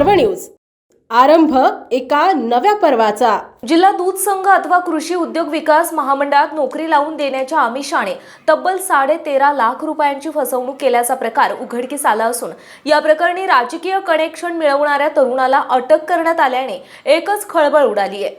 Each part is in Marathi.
पर्व न्यूज. आरंभ एका नव्या पर्वाचा. जिल्हा दूध संघ अथवा कृषी उद्योग विकास महामंडळात नोकरी लावून देण्याच्या आमिषाने तब्बल साडे तेरा लाख रुपयांची फसवणूक केल्याचा प्रकार उघडकीस आला असून या प्रकरणी राजकीय कनेक्शन मिळवणाऱ्या तरुणाला अटक करण्यात आल्याने एकच खळबळ उडाली आहे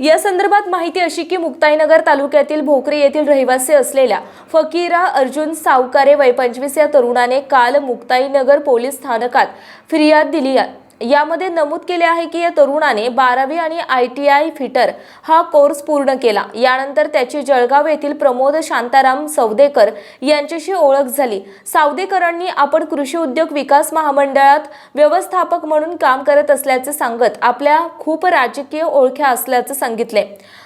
या संदर्भात माहिती अशी की मुक्ताईनगर तालुक्यातील भोकरी येथील रहिवासी असलेल्या फकीरा अर्जुन सावकारे वय पंचवीस या तरुणाने काल मुक्ताईनगर पोलीस स्थानकात फिर्याद दिली यामध्ये नमूद केले आहे की या तरुणाने बारावी आणि आय टी आय फिटर हा कोर्स पूर्ण केला. यानंतर त्याची जळगाव येथील प्रमोद शांताराम सौदेकर यांच्याशी ओळख झाली. सावदेकरांनी आपण कृषी उद्योग विकास महामंडळात व्यवस्थापक म्हणून काम करत असल्याचे सांगत आपल्या खूप राजकीय ओळख्या असल्याचं सांगितले.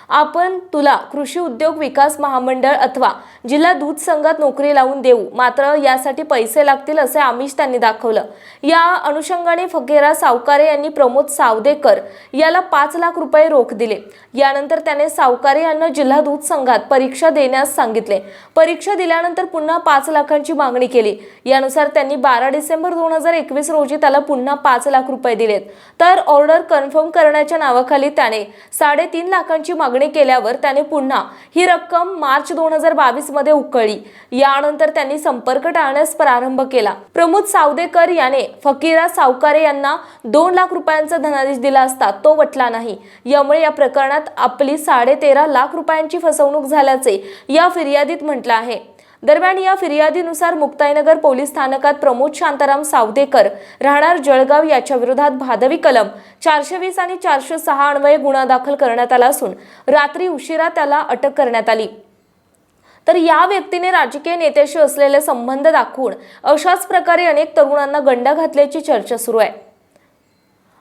आपण तुला कृषी उद्योग विकास महामंडळ अथवा जिल्हा दूध संघात नोकरी लावून देऊ. मात्र यासाठी पैसे लागतील असे आमिष त्यांनी दाखवलं. या अनुषंगाने फगेरा सावकारे यांनी प्रमोद सावदेकर याला पाच लाख रुपये रोख दिले. यानंतर त्याने सावकारे यांना जिल्हा दूध संघात परीक्षा देण्यास सांगितले. परीक्षा दिल्यानंतर पुन्हा पाच लाखांची मागणी केली. यानुसार त्यांनी बारा डिसेंबर दोन हजार एकवीस रोजी त्याला पुन्हा पाच लाख रुपये दिलेत. तर ऑर्डर कन्फर्म करण्याच्या नावाखाली त्याने साडेतीन लाखांची मागणी केल्यावर त्याने पुन्हा ही रक्कम मार्च दोन हजार बावीसमध्ये उकळली. यानंतर त्यांनी संपर्क टाळण्यास प्रारंभ केला. प्रमोद सावदेकर याने फकीरा सावकारे यांना दोन लाख रुपयांचा धनादेश दिला असता तो वटला नाही. यामुळे या प्रकरणात आपली साडे तेरा लाख रुपयांची फसवणूक झाल्याचे या फिर्यादीत म्हटलं आहे. दरम्यान या फिर्यादीनुसार मुक्ताईनगर पोलीस स्थानकात प्रमोद शांताराम सावदेकर राहणार जळगाव याच्या विरोधात भादवी कलम चारशे वीस आणि चारशे सहा अन्वये गुन्हा दाखल करण्यात आला असून रात्री उशिरा त्याला अटक करण्यात आली. तर या व्यक्तीने राजकीय नेत्याशी असलेले संबंध दाखवून अशाच प्रकारे अनेक तरुणांना गंडा घातल्याची चर्चा सुरू आहे.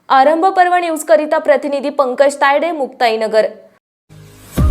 आरंभ पर्व न्यूज करिता प्रतिनिधी पंकज तायडे मुक्ताईनगर.